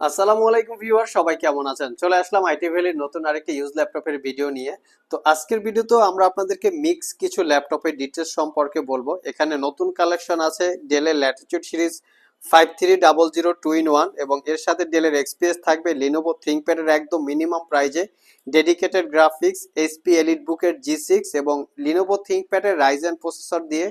আসসালামু আলাইকুম ভিউয়ার, সবাই কেমন আছেন? চলে আসলাম আইটি ভ্যালির নতুন আরেকটি ইউজ ল্যাপটপের ভিডিও নিয়ে। তো আজকের ভিডিওতেও আমরা আপনাদেরকে মিক্স কিছু ল্যাপটপের ডিটেলস সম্পর্কে বলব। এখানে নতুন কালেকশন আছে ডেলের latitude series five three double zero two in one এবং এর সাথে ডেলের এক্সপিএস থাকবে লিনোভো থিঙ্কপ্যাডের একদম মিনিমাম প্রাইজে ডেডিকেটেড গ্রাফিক্স এইচপি এলিট বুকের জি সিক্স এবং লিনোভো থিঙ্কপ্যাডের রাইজেন প্রসেসর দিয়ে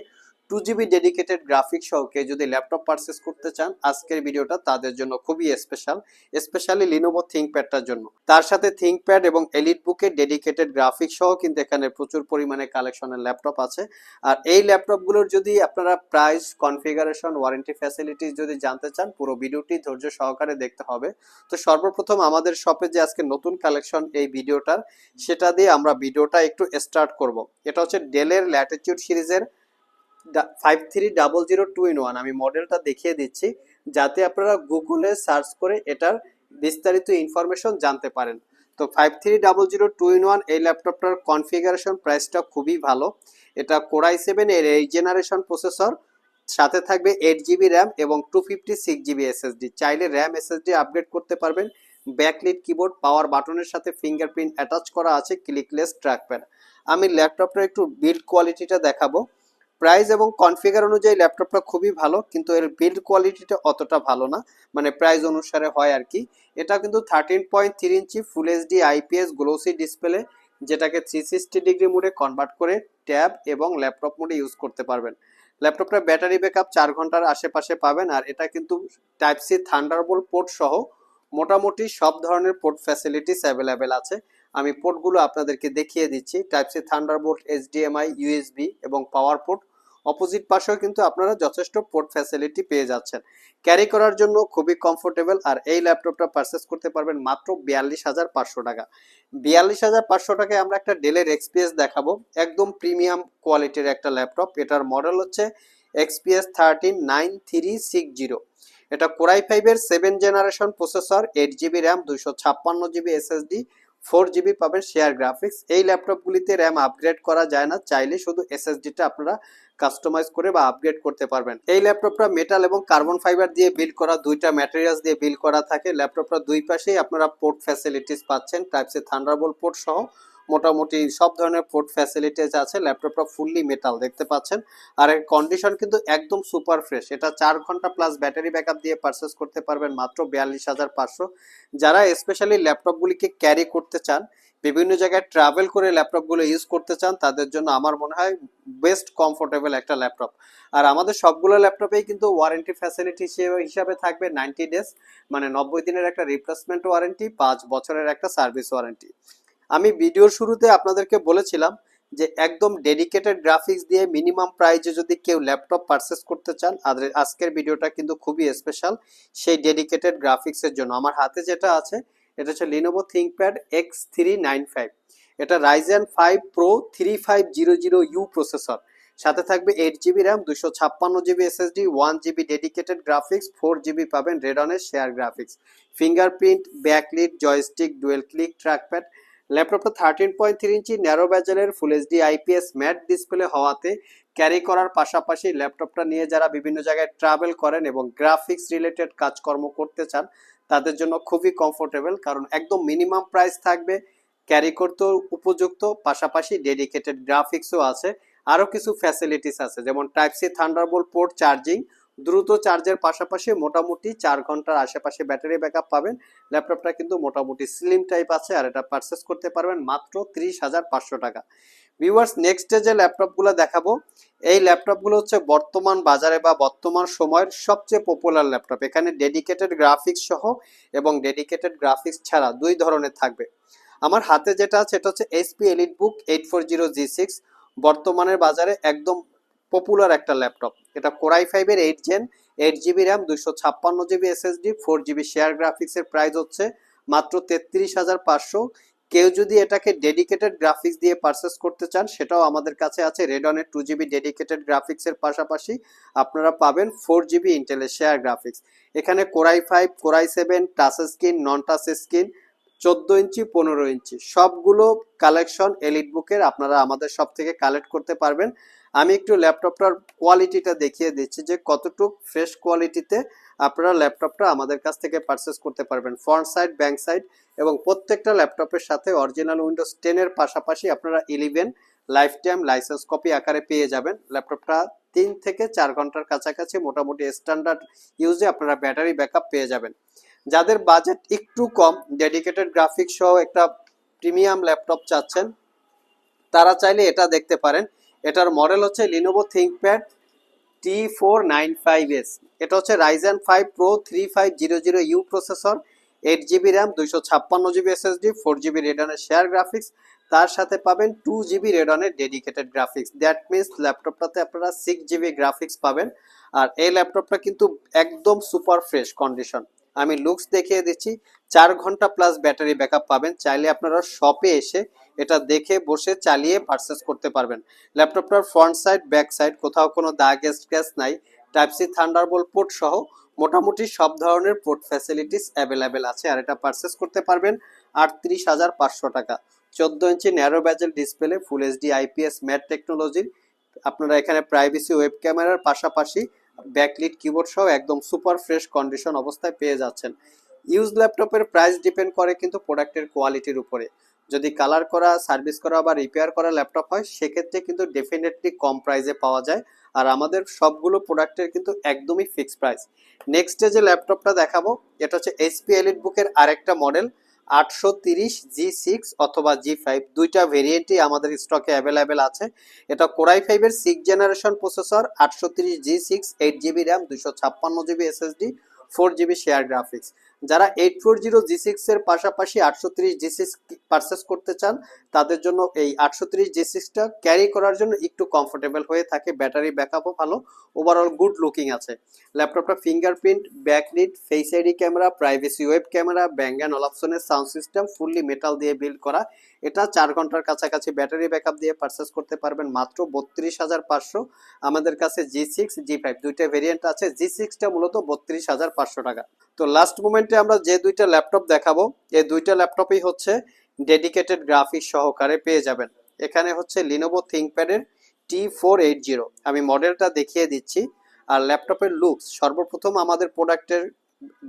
টু জিবি ডেডিকেটেড গ্রাফিক সহ কেউ যদি ল্যাপটপ পারচেস করতে চান, আজকের ভিডিওটা তাদের জন্য খুবই স্পেশাল স্পেশালি লিনোভো থিঙ্কপ্যাডটার জন্য। তার সাথে থিঙ্কপ্যাড এবং এলিট বুকের ডেডিকেটেড গ্রাফিক সহ কিন্তু এখানে প্রচুর পরিমাণে কালেকশনের ল্যাপটপ আছে। আর এই ল্যাপটপগুলোর যদি আপনারা প্রাইস কনফিগারেশন ওয়ারেন্টি ফ্যাসিলিটিস যদি জানতে চান, পুরো ভিডিওটি ধৈর্য সহকারে দেখতে হবে। তো সর্বপ্রথম আমাদের শপে যে আজকে নতুন কালেকশন এই ভিডিওটার, সেটা দিয়ে আমরা ভিডিওটা একটু স্টার্ট করব। এটা হচ্ছে ডেলের ল্যাটিটিউড সিরিজের five three double zero two in one আমি মডেলটা দেখিয়ে দিচ্ছি, যাতে আপনারা গুগলে সার্চ করে এটার বিস্তারিত ইনফরমেশন জানতে পারেন। তো five three double zero two in one এই ল্যাপটপটার কনফিগারেশন প্রাইসটা খুবই ভালো। এটা কোরাই সেভেন এর এই জেনারেশন প্রসেসর সাথে থাকবে এইট জিবি র্যাম এবং two fifty six GB SSD চাইলে র্যাম এসএসডি আপগ্রেড করতে পারবেন। ব্যাকলিট কিবোর্ড পাওয়ার বাটনের সাথে ফিঙ্গারপ্রিন্ট অ্যাটাচ করা আছে ক্লিকলেস ট্র্যাকপ্যাড আমি ল্যাপটপটার একটু বিল্ড কোয়ালিটিটা দেখাবো। প্রাইস এবং কনফিগার অনুযায়ী ল্যাপটপটা খুবই ভালো, কিন্তু এর বিল্ড কোয়ালিটিটা অতটা ভালো না। মানে প্রাইস অনুসারে হয় আর কি। এটা কিন্তু thirteen point three inch full HD IPS glossy display যেটাকে থ্রি সিক্সটি ডিগ্রি মোডে কনভার্ট করে ট্যাব এবং ল্যাপটপ মোডে ইউজ করতে পারবেন। ল্যাপটপটা ব্যাটারি ব্যাকআপ চার ঘণ্টার আশেপাশে পাবেন, আর এটা কিন্তু টাইপ সি থান্ডারবোল্ট পোর্ট সহ মোটামুটি সব ধরনের পোর্ট ফ্যাসিলিটিস অ্যাভেলেবেল আছে। আমি পোর্টগুলো আপনাদেরকে দেখিয়ে দিচ্ছি। Type C thunderbolt HDMI USB এবং পাওয়ার পোর্ট অপোজিট পাশেও কিন্তু আপনারা যথেষ্ট পোর্ট ফ্যাসিলিটি পেয়ে যাচ্ছেন। ক্যারি করার জন্য খুবই কমফোর্টেবল আর এই ল্যাপটপটা পারচেস করতে পারবেন মাত্র বিয়াল্লিশ হাজার পাঁচশো টাকা। বিয়াল্লিশ হাজার পাঁচশো টাকায় আমরা একটা ডেলের এক্সপিএস দেখাবো। একদম প্রিমিয়াম কোয়ালিটির একটা ল্যাপটপ এটার মডেল হচ্ছে XPS thirteen nine three six zero এটা কোরাই ফাইভের seven generation processor eight GB RAM দুইশো ছাপ্পান্ন জিবি এসএসডি ফোর জিবি পাবেন শেয়ার গ্রাফিক্স এই ল্যাপটপগুলিতে র্যাম আপগ্রেড করা যায় না, চাইলে শুধু এসএসডিটা আপনারা কাস্টমাইজ করে বা আপগ্রেড করতে পারবেন। এই ল্যাপটপটা মেটাল এবং কার্বন ফাইবার দিয়ে বিল করা, দুইটা ম্যাটেরিয়ালস দিয়ে বিল করা থাকে। ল্যাপটপটা দুই পাশেই আপনারা পোর্ট ফ্যাসিলিটিস পাচ্ছেন টাইপ সি থান্ডারবোল্ট পোর্ট সহ। মোটামুটি সব ধরনের পোর্ট ফ্যাসিলিটিস আছে ল্যাপটপটা ফুললি মেটাল দেখতে পাচ্ছেন? আর এর কন্ডিশন কিন্তু একদম সুপার ফ্রেশ এটা চার ঘণ্টা প্লাস ব্যাটারি ব্যাকআপ দিয়ে পারচেস করতে পারবেন মাত্র বিয়াল্লিশ হাজার পাঁচশো। যারা স্পেশালি ল্যাপটপগুলিকে ক্যারি করতে চান, বিভিন্ন জায়গায় ট্রাভেল করে ল্যাপটপগুলো ইউজ করতে চান, তাদের জন্য আমার মনে হয় বেস্ট কমফোর্টেবল একটা ল্যাপটপ আর আমাদের সবগুলো ল্যাপটপেই কিন্তু ওয়ারেন্টি ফ্যাসিলিটি হিসাবে থাকবে নাইনটি ডেজ মানে নব্বই দিনের একটা রিপ্লেসমেন্ট ওয়ারেন্টি পাঁচ বছরের একটা সার্ভিস ওয়ারেন্টি আমি ভিডিওর শুরুতে আপনাদেরকে বলেছিলাম যে একদম ডেডিকেটেড গ্রাফিক্স দিয়ে মিনিমাম প্রাইজে যদি কেউ ল্যাপটপ পারচেস করতে চান আজকের ভিডিওটা কিন্তু খুবই স্পেশাল সেই ডেডিকেটেড গ্রাফিক্সের জন্য। আমার হাতে যেটা আছে, এটা হচ্ছে Lenovo ThinkPad X three nine five এটা Ryzen five pro three five zero zero U processor সাথে থাকবে এইট জিবি র্যাম দুশো ছাপ্পান্ন GB SSD one GB dedicated graphics four GB পাবেন রেডনের share graphics fingerprint backlit joystick dual click trackpad ল্যাপটপটা thirteen point three inch narrow ব্যাজেলের full HD IPS matte display হওয়াতে carry করার পাশাপাশি ল্যাপটপটা নিয়ে যারা বিভিন্ন জায়গায় ট্রাভেল করেন এবং গ্রাফিক্স রিলেটেড কাজকর্ম করতে চান, তাদের জন্য খুবই কমফোর্টেবল কারণ একদম মিনিমাম প্রাইস থাকবে ক্যারি করতেও উপযুক্ত, পাশাপাশি ডেডিকেটেড গ্রাফিক্সও আছে। আরও কিছু ফ্যাসিলিটিস আছে, যেমন type C Thunderbolt port charging দ্রুত চার্জের পাশাপাশি মোটামুটি চার ঘণ্টার আশেপাশে ব্যাটারি ব্যাকআপ পাবেন। ল্যাপটপটা কিন্তু মোটামুটি স্লিম টাইপ আছে আর এটা পারচেস করতে পারবেন মাত্র ত্রিশ হাজার পাঁচশো টাকা। ভিউয়ার্স নেক্সট যে ল্যাপটপগুলো দেখাবো, এই ল্যাপটপগুলো হচ্ছে বর্তমান বাজারে বা বর্তমান সময়ের সবচেয়ে পপুলার ল্যাপটপ এখানে ডেডিকেটেড গ্রাফিক্স সহ এবং ডেডিকেটেড গ্রাফিক্স ছাড়া দুই ধরনের থাকবে। আমার হাতে যেটা আছে, এটা হচ্ছে HP Elite Book eight four zero G six বর্তমানের বাজারে একদম পপুলার একটা ল্যাপটপ এটা কোরাই ফাইভের eight gen eight GB RAM দুশো ছাপ্পান্ন GB SSD four GB share গ্রাফিক্সের প্রাইস হচ্ছে মাত্র তেত্রিশ হাজার পাঁচশো। কেউ যদি এটাকে ডেডিকেটেড গ্রাফিক্স দিয়ে পারচেস করতে চান, সেটাও আমাদের কাছে আছে। রেডনের টু জিবি ডেডিকেটেড গ্রাফিক্সের পাশাপাশি আপনারা পাবেন ফোর জিবি ইন্টেলের শেয়ার গ্রাফিক্স এখানে core i five core i seven touch screen non touch screen চোদ্দ ইঞ্চি, পনেরো ইঞ্চি। সবগুলো কালেকশন এলিট বুকের আপনারা আমাদের সব থেকে কালেক্ট করতে পারবেন। আমি একটু ল্যাপটপটার কোয়ালিটিটা দেখিয়ে দিচ্ছি যে কতটুক ফ্রেশ কোয়ালিটিতে আপনারা ল্যাপটপটা আমাদের কাছ থেকে পারচেস করতে পারবেন। ফ্রন্ট সাইড ব্যাক সাইড এবং প্রত্যেকটা ল্যাপটপের সাথে অরিজিনাল উইন্ডোজ টেনের পাশাপাশি আপনারা eleven life time license copy আকারে পেয়ে যাবেন। ল্যাপটপটা তিন থেকে চার ঘণ্টার কাছাকাছি মোটামুটি স্ট্যান্ডার্ড ইউজে আপনারা ব্যাটারি ব্যাকআপ পেয়ে যাবেন। যাদের বাজেট একটু কম ডেডিকেটেড গ্রাফিক্স সহ একটা প্রিমিয়াম ল্যাপটপ চাচ্ছেন, তারা চাইলে এটা দেখতে পারেন। এটার মডেল হচ্ছে Lenovo ThinkPad T four nine five S এটা হচ্ছে Ryzen five pro three five zero zero U processor eight GB RAM দুইশো ছাপ্পান্ন জিবি এসএসডি ফোর জিবি রেডনের শেয়ার গ্রাফিক্স তার সাথে পাবেন টু জিবি রেডনের ডেডিকেটেড গ্রাফিক্স দ্যাট মিনস ল্যাপটপটাতে আপনারা সিক্স জিবি গ্রাফিক্স পাবেন। আর এই ল্যাপটপটা কিন্তু একদম সুপার ফ্রেশ কন্ডিশন আমি লুকস দেখিয়ে দিচ্ছি। চার ঘণ্টা প্লাস ব্যাটারি ব্যাকআপ পাবেন। চাইলে আপনারা শপে এসে এটা দেখে বসে চালিয়ে পারচেস করতে পারবেন। ল্যাপটপটার ফ্রন্ট সাইড ব্যাক সাইড কোথাও কোনো দাগ স্ক্র্যাচ নাই। টাইপ সি থান্ডারবোল্ট পোর্ট সহ মোটামুটি সব ধরনের পোর্ট ফ্যাসিলিটিস অ্যাভেলেবেল আছে। আর এটা পারচেস করতে পারবেন আটত্রিশ হাজার পাঁচশো টাকা। চোদ্দ inch narrow bezel display full HD IPS matte টেকনোলজির আপনারা এখানে প্রাইভেসি ওয়েব ক্যামেরার পাশাপাশি ব্যাকলিট কিবোর্ড সহ একদম সুপার ফ্রেশ কন্ডিশন অবস্থায় পেয়ে যাচ্ছেন। ইউজ ল্যাপটপের প্রাইস ডিপেন্ড করে কিন্তু প্রোডাক্টের কোয়ালিটির উপরে। যদি কালার করা, সার্ভিস করা বা রিপেয়ার করা ল্যাপটপ হয়, সেক্ষেত্রে কিন্তু ডেফিনেটলি কম প্রাইসে পাওয়া যায়। আর আমাদের সবগুলো প্রোডাক্টের কিন্তু একদমই ফিক্সড প্রাইস। নেক্সট যে ল্যাপটপটা দেখাবো, এটা হচ্ছে এইচপি এলিট বুকের আরেকটা মডেল। আটশো তিরিশ জি সিক্স অথবা জি ফাইভ দুইটা ভেরিয়েন্টই আমাদের স্টকে অ্যাভেলেবেল আছে। এটা কোরাই ফাইভের সিক্স জেনারেশন প্রসেসর আটশো তিরিশ G six eight GB RAM দুশো ছাপ্পান্ন GB SSD four GB share graphics যারা eight four zero G six এর পাশাপাশি আটশো তিরিশ জি সিক্স পারচেস করতে চান, তাদের জন্য এই আটশো তিরিশ জি সিক্সটা ক্যারি করার জন্য একটু কমফোর্টেবল হয়ে থাকে ব্যাটারি ব্যাকআপও ভালো ওভারঅল গুড লুকিং আছে। ল্যাপটপটা fingerprint backlit face ID camera privacy web camera Bang and অলাপসনের sound system fully metal দিয়ে বিল্ড করা। এটা চার ঘণ্টার কাছাকাছি ব্যাটারি ব্যাকআপ দিয়ে পারচেস করতে পারবেন মাত্র বত্রিশ হাজার পাঁচশো। আমাদের কাছে জি সিক্স জি ফাইভ দুইটা ভেরিয়েন্ট আছে। জি সিক্সটা মূলত বত্রিশ হাজার পাঁচশো টাকা। তো লাস্ট মোমেন্টে আমরা যে দুইটা ল্যাপটপ দেখাবো, এই দুইটা ল্যাপটপই হচ্ছে ডেডিকেটেড গ্রাফিক্স সহকারে পেয়ে যাবেন। এখানে হচ্ছে লিনোভো থিঙ্কপ্যাডের টি ফোর এইট জিরো আমি মডেলটা দেখিয়ে দিচ্ছি। আর ল্যাপটপের লুকস সর্বপ্রথম আমাদের প্রোডাক্টের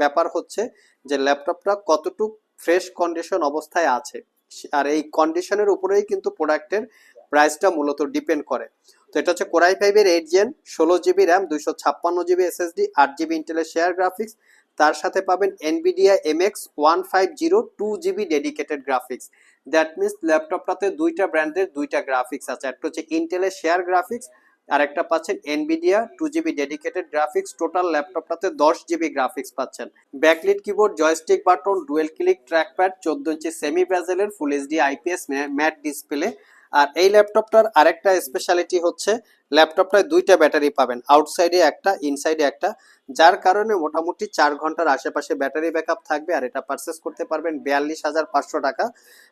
ব্যাপার হচ্ছে যে ল্যাপটপটা কতটুক ফ্রেশ কন্ডিশন অবস্থায় আছে। আর এই কন্ডিশনের উপরেই কিন্তু প্রোডাক্টের প্রাইসটা মূলত ডিপেন্ড করে। তো এটা হচ্ছে কোরাই ফাইভের এইট জেন ষোলো জিবি র্যাম দুইশো ছাপ্পান্ন জিবি এসএসডি আট জিবি ইন্টেলের শেয়ার গ্রাফিক্স তার সাথে পাবেন Nvidia MX one five zero two GB dedicated graphics that means ল্যাপটপটাতে দুইটা ব্র্যান্ডের দুইটা গ্রাফিক্স আছে। একটা হচ্ছে ইন্টেলের শেয়ার গ্রাফিক্স আর একটা পাচ্ছেন Nvidia two GB dedicated graphics total ল্যাপটপটাতে দশ জিবি গ্রাফিক্স পাচ্ছেন। Backlit keyboard joystick button dual click trackpad চোদ্দ inch semi ব্যাজেলের full HD IPS matte display আর এই ল্যাপটপটার আরেকটা স্পেশালিটি হচ্ছে, ল্যাপটপটায় দুইটা ব্যাটারি পাবেন আউটসাইডে একটা ইনসাইডে একটা, যার কারণে মোটামুটি চার ঘণ্টার আশেপাশে ব্যাটারি ব্যাকআপ থাকবে আর এটা পারচেস করতে পারবেন বিয়াল্লিশ হাজার পাঁচশো টাকা।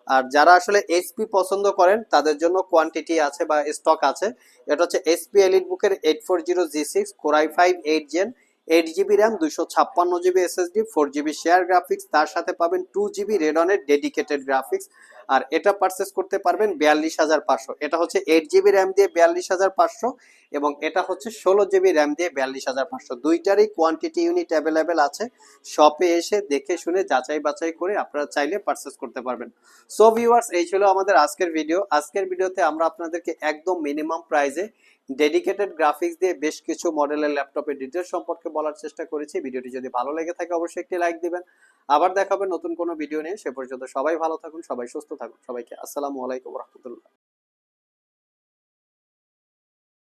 আর যারা আসলে এইচপি পছন্দ করেন, তাদের জন্য কোয়ান্টিটি আছে বা স্টক আছে, এটা হচ্ছে এসপি এলিট বুকের eight four zero G six core i five eight gen eight GB RAM দুশো ছাপ্পান্ন GB SSD four GB share graphics তার সাথে পাবেন টু জিবি রেডনের ডেডিকেটেড গ্রাফিক্স আর এটা পারচেস করতে পারবেন বিয়াল্লিশ হাজার পাঁচশো। এটা হচ্ছে এইট জিবি র্যাম দিয়ে বিয়াল্লিশ হাজার পাঁচশো এবং এটা হচ্ছে ষোলো জিবি র্যাম দিয়ে বিয়াল্লিশ হাজার পাঁচশো। দুইটারই কোয়ান্টিটি ইউনিট অ্যাভেলেবেল আছে। শপে এসে দেখে শুনে যাচাই বাছাই করে আপনারা চাইলে পারচেস করতে পারবেন। সো ভিউয়ার্স এই ছিল আমাদের আজকের ভিডিও আজকের ভিডিওতে আমরা আপনাদেরকে একদম মিনিমাম প্রাইসে ডেডিকেটেড গ্রাফিক্স দিয়ে বেশ কিছু মডেলের ল্যাপটপের ডিটেলস সম্পর্কে বলার চেষ্টা করেছি। ভিডিওটি যদি ভালো লেগে থাকে, অবশ্যই একটি লাইক দিবেন। আবার দেখাবেন নতুন কোনো ভিডিও নিয়ে। সে পর্যন্ত সবাই ভালো থাকুন, সবাই সুস্থ থাকুন। সবাইকে আসসালামু আলাইকুম রহমতুল্লাহ।